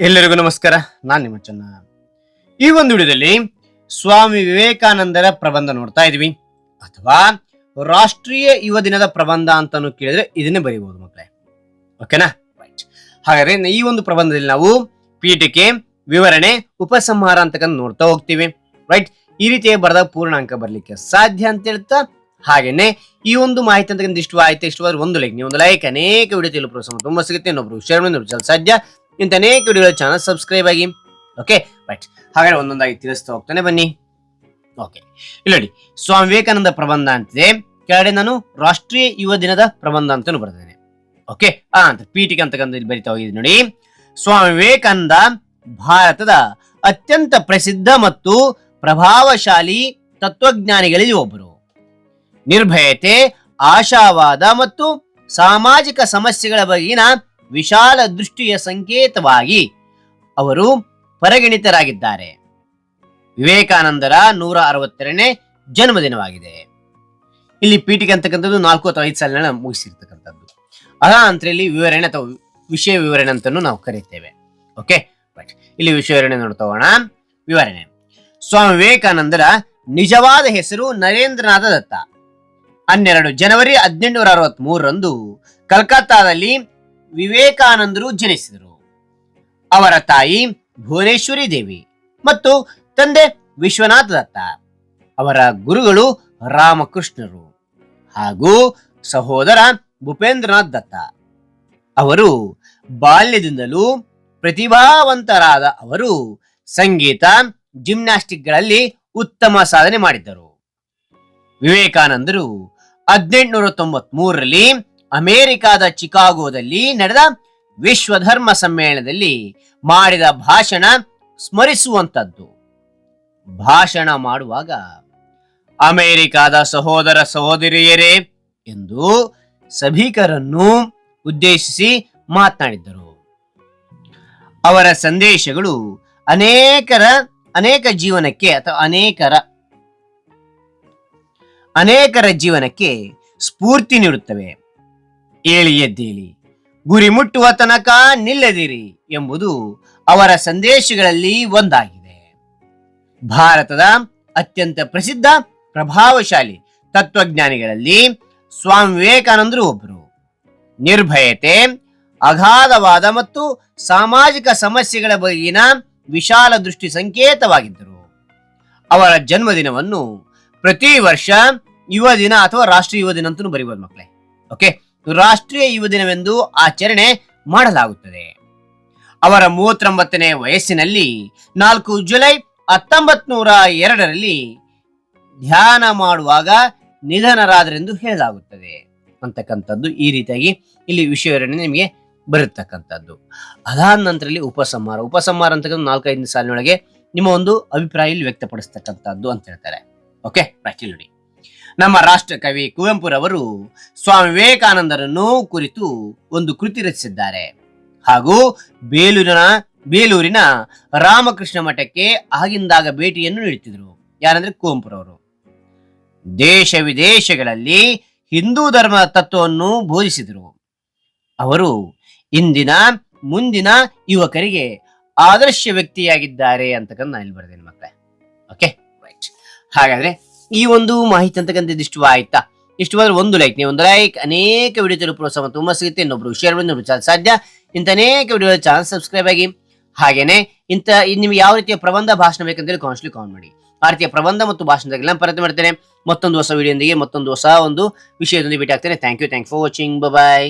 ಎಲ್ಲರಿಗೂ ನಮಸ್ಕಾರ. ನಾನು ನಿಮ್ಮ ಚೆನ್ನ. ಈ ಒಂದು ವಿಡಿಯೋದಲ್ಲಿ ಸ್ವಾಮಿ ವಿವೇಕಾನಂದರ ಪ್ರಬಂಧ ನೋಡ್ತಾ ಇದೀವಿ. ಅಥವಾ ರಾಷ್ಟ್ರೀಯ ಯುವ ದಿನದ ಪ್ರಬಂಧ ಅಂತಾನು ಕೇಳಿದ್ರೆ ಇದನ್ನೇ ಬರೀಬಹುದು ಮಕ್ಕಳೇ. ಓಕೆನಾ? ರೈಟ್ ಹಾಗಾದ್ರೆ ಈ ಒಂದು ಪ್ರಬಂಧದಲ್ಲಿ ನಾವು ಪೀಠಿಕೆ ವಿವರಣೆ, ಉಪಸಂಹಾರ ಅಂತಕ್ಕಂಥ ನೋಡ್ತಾ ಹೋಗ್ತೀವಿ. ರೈಟ್ ಈ ರೀತಿಯ ಬರೆದ ಪೂರ್ಣಾಂಕ ಬರ್ಲಿಕ್ಕೆ ಸಾಧ್ಯ ಅಂತ ಹೇಳ್ತಾ ಹಾಗೇನೆ ಈ ಒಂದು ಮಾಹಿತಿ ಅಂತಕ್ಕಂಥ ಇಷ್ಟು ಆಯ್ತು ಇಷ್ಟವಾದ್ರೆ ಒಂದು ಲೈಕ್ ನೀವು ಒಂದು ಲೈಕ್ ಅನೇಕ ವಿಡಿಯೋ ಪ್ರೋತ್ಸಾಹ ತುಂಬಾ ಸಿಗುತ್ತೆ. ಇನ್ನೊಬ್ರು ಸಾಧ್ಯ. ಇಂಥ ಅನೇಕ ವಿಡಿಯೋಗಳ ಚಾನಲ್ ಸಬ್ಸ್ಕ್ರೈಬ್ ಆಗಿ. ಓಕೆ ಬಟ್ ಹಾಗಾದ್ರೆ ಒಂದೊಂದಾಗಿ ತಿಳಿಸ್ತಾ ಹೋಗ್ತಾನೆ, ಬನ್ನಿ. ಓಕೆ ಇಲ್ಲ ನೋಡಿ, ಸ್ವಾಮಿ ವಿವೇಕಾನಂದ ಪ್ರಬಂಧ ಅಂತಿದೆ. ಕೆಳಗಡೆ ನಾನು ರಾಷ್ಟ್ರೀಯ ಯುವ ದಿನದ ಪ್ರಬಂಧ ಅಂತಾನು ಬರ್ತೇನೆ ಓಕೆ ಆ ಅಂತ ಪೀಠಿಕೆ ಅಂತಕ್ಕಂಥ ಇಲ್ಲಿ ಬರಿತಾ ಹೋಗಿದ್ದೀನಿ ನೋಡಿ. ಸ್ವಾಮಿ ವಿವೇಕಾನಂದ ಭಾರತದ ಅತ್ಯಂತ ಪ್ರಸಿದ್ಧ ಮತ್ತು ಪ್ರಭಾವಶಾಲಿ ತತ್ವಜ್ಞಾನಿಗಳಲ್ಲಿ ಒಬ್ಬರು. ನಿರ್ಭಯತೆ, ಆಶಾವಾದ ಮತ್ತು ಸಾಮಾಜಿಕ ಸಮಸ್ಯೆಗಳ ಬಗೆಗಿನ ವಿಶಾಲ ದೃಷ್ಟಿಯ ಸಂಕೇತವಾಗಿ ಅವರು ಪರಿಗಣಿತರಾಗಿದ್ದಾರೆ. ವಿವೇಕಾನಂದರ ನೂರ ಅರವತ್ತೆರಡನೇ ಜನ್ಮದಿನವಾಗಿದೆ. ಇಲ್ಲಿ ಪೀಠಿಗೆ ಅಂತಕ್ಕಂಥದ್ದು ನಾಲ್ಕು ಅಥವಾ ಐದು ಸಾಲಿನ ಮುಗಿಸಿರ್ತಕ್ಕಂಥದ್ದು. ಅದ ನಂತರ ಇಲ್ಲಿ ವಿವರಣೆ ಅಥವಾ ವಿಷಯ ವಿವರಣೆ ಅಂತಲೂ ನಾವು ಕರೀತೇವೆ ಓಕೆ ಬಟ್ ಇಲ್ಲಿ ವಿಷಯ ವಿವರಣೆ ನೋಡ್ತಾ ಹೋಗೋಣ ವಿವರಣೆ. ಸ್ವಾಮಿ ವಿವೇಕಾನಂದರ ನಿಜವಾದ ಹೆಸರು ನರೇಂದ್ರನಾಥ ದತ್ತ. ಹನ್ನೆರಡು ಜನವರಿ ಹದಿನೆಂಟುನೂರ ಅರವತ್ತ್ ಮೂರರಂದು ಕಲ್ಕತ್ತಾದಲ್ಲಿ ವಿವೇಕಾನಂದರು ಜನಿಸಿದರು. ಅವರ ತಾಯಿ ಭುವನೇಶ್ವರಿ ದೇವಿ ಮತ್ತು ತಂದೆ ವಿಶ್ವನಾಥ ದತ್ತ. ಅವರ ಗುರುಗಳು ರಾಮಕೃಷ್ಣರು ಹಾಗೂ ಸಹೋದರ ಭೂಪೇಂದ್ರನಾಥ್ ದತ್ತ. ಅವರು ಬಾಲ್ಯದಿಂದಲೂ ಪ್ರತಿಭಾವಂತರಾದ ಅವರು ಸಂಗೀತ, ಜಿಮ್ನಾಸ್ಟಿಕ್ಗಳಲ್ಲಿ ಉತ್ತಮ ಸಾಧನೆ ಮಾಡಿದ್ದರು. ವಿವೇಕಾನಂದರು ಹದಿನೆಂಟುನೂರ ತೊಂಬತ್ ಮೂರರಲ್ಲಿ ಅಮೆರಿಕಾದ ಚಿಕಾಗೋದಲ್ಲಿ ನಡೆದ ವಿಶ್ವ ಧರ್ಮ ಸಮ್ಮೇಳನದಲ್ಲಿ ಮಾಡಿದ ಭಾಷಣ ಸ್ಮರಿಸುವಂತದ್ದು ಭಾಷಣ ಮಾಡುವಾಗ, ಅಮೆರಿಕಾದ ಸಹೋದರ ಸಹೋದರಿಯರೇ ಎಂದು ಸಭಿಕರನ್ನು ಉದ್ದೇಶಿಸಿ ಮಾತನಾಡಿದ್ದರು. ಅವರ ಸಂದೇಶಗಳು ಅನೇಕರ, ಅನೇಕ ಜೀವನಕ್ಕೆ ಅಥವಾ ಅನೇಕರ ಅನೇಕರ ಜೀವನಕ್ಕೆ ಸ್ಫೂರ್ತಿ ನೀಡುತ್ತವೆ. ಏಳಿ ಎದ್ದೇಳಿ. ಗುರಿ ಮುಟ್ಟುವ ತನಕ ನಿಲ್ಲದಿರಿ ಎಂಬುದು ಅವರ ಸಂದೇಶಗಳಲ್ಲಿ ಒಂದಾಗಿದೆ. ಭಾರತದ ಅತ್ಯಂತ ಪ್ರಸಿದ್ಧ ಪ್ರಭಾವಶಾಲಿ ತತ್ವಜ್ಞಾನಿಗಳಲ್ಲಿ ಸ್ವಾಮಿ ವಿವೇಕಾನಂದರು ಒಬ್ಬರು ನಿರ್ಭಯತೆ, ಅಗಾಧವಾದ ಮತ್ತು ಸಾಮಾಜಿಕ ಸಮಸ್ಯೆಗಳ ಬಗೆಗಿನ ವಿಶಾಲ ದೃಷ್ಟಿ ಸಂಕೇತವಾಗಿದ್ದರು. ಅವರ ಜನ್ಮದಿನವನ್ನು ಪ್ರತಿ ವರ್ಷ ಯುವ ದಿನ ಅಥವಾ ರಾಷ್ಟ್ರೀಯ ಯುವ ದಿನ ಅಂತಲೂ ಬರೀಬೋದು ಮಕ್ಕಳೇ. ಓಕೆ ರಾಷ್ಟ್ರೀಯ ಯುವ ದಿನವೆಂದು ಆಚರಣೆ ಮಾಡಲಾಗುತ್ತದೆ. ಅವರ ಮೂವತ್ತೊಂಬತ್ತನೇ ವಯಸ್ಸಿನಲ್ಲಿ ನಾಲ್ಕು ಜುಲೈ ಹತ್ತೊಂಬತ್ ನೂರ ಎರಡರಲ್ಲಿ ಧ್ಯಾನ ಮಾಡುವಾಗ ನಿಧನರಾದರೆಂದು ಹೇಳಲಾಗುತ್ತದೆ. ಅಂತಕ್ಕಂಥದ್ದು ಈ ರೀತಿಯಾಗಿ ಇಲ್ಲಿ ವಿಷಯ ನಿಮಗೆ ಬರತಕ್ಕಂಥದ್ದು. ಅದಾದ ನಂತರದಲ್ಲಿ ಉಪಸಂಹಾರ. ಉಪಸಂಹಾರ ಅಂತಕ್ಕಂಥ ನಾಲ್ಕೈದು ಸಾಲಿನೊಳಗೆ ನಿಮ್ಮ ಒಂದು ಅಭಿಪ್ರಾಯ ವ್ಯಕ್ತಪಡಿಸ್ತಕ್ಕಂಥದ್ದು ಅಂತ ಹೇಳ್ತಾರೆ. ಓಕೆ ನೋಡಿ ನಮ್ಮ ರಾಷ್ಟ್ರ ಕವಿ ಕುವೆಂಪುರವರು ಸ್ವಾಮಿ ವಿವೇಕಾನಂದರನ್ನು ಕುರಿತು ಒಂದು ಕೃತಿ ರಚಿಸಿದ್ದಾರೆ. ಹಾಗೂ ಬೇಲೂರಿನ ಬೇಲೂರಿನ ರಾಮಕೃಷ್ಣ ಮಠಕ್ಕೆ ಆಗಿಂದಾಗ ಭೇಟಿಯನ್ನು ನೀಡುತ್ತಿದ್ದರು. ಯಾರಂದ್ರೆ ಕುವೆಂಪುರವರು. ದೇಶ ವಿದೇಶಗಳಲ್ಲಿ ಹಿಂದೂ ಧರ್ಮದ ತತ್ವವನ್ನು ಬೋಧಿಸಿದರು. ಅವರು ಇಂದಿನ, ಮುಂದಿನ ಯುವಕರಿಗೆ ಆದರ್ಶ ವ್ಯಕ್ತಿಯಾಗಿದ್ದಾರೆ ಅಂತಕ್ಕಂಥ ನಾನು ಇಲ್ಲಿ ಬರೆದೇನೆ ಮತ್ತೆ ಓಕೆ ರೈಟ್ ಹಾಗಾದ್ರೆ ಈ ಒಂದು ಮಾಹಿತಿ ಅಂತಕ್ಕಂಥದ್ದು ಇಷ್ಟು ಆಯ್ತಾ ಇಷ್ಟವಾದ್ರೆ ಒಂದು ಲೈಕ್ ನೀವು ಒಂದು ಲೈಕ್ ಅನೇಕ ವಿಡಿಯೋ ಪ್ರೋತ್ಸಾಹ ತುಂಬಾ ಸಿಗುತ್ತೆ. ಇನ್ನೊಬ್ರು ಶೇರ್ ಬಂದು ಸಾಧ್ಯ. ಇಂಥ ಅನೇಕ ವಿಡಿಯೋ ಚಾನಲ್ ಸಬ್ಸ್ಕ್ರೈಬ್ ಆಗಿ. ಹಾಗೇನೆ, ಇಂಥ ನಿಮ್ಗೆ ಯಾವ ರೀತಿಯ ಪ್ರಬಂಧ ಭಾಷಣ ಬೇಕಂತೇಳಿ ಕಾನ್ಸ್ಟ್ಲಿ ಕಾಲ್ ಮಾಡಿ. ಆ ರೀತಿಯ ಪ್ರಬಂಧ ಮತ್ತು ಭಾಷಣದಲ್ಲಿ ನಾನು ಪ್ರಯತ್ನ ಮಾಡ್ತೇನೆ. ಮತ್ತೊಂದು ಹೊಸ ವಿಡಿಯೋದೊಂದಿಗೆ ಮತ್ತೊಂದು ಹೊಸ ಒಂದು ವಿಷಯದೊಂದಿಗೆ ಭೇಟಿ ಆಗ್ತೇನೆ. Thank you thank for watching bye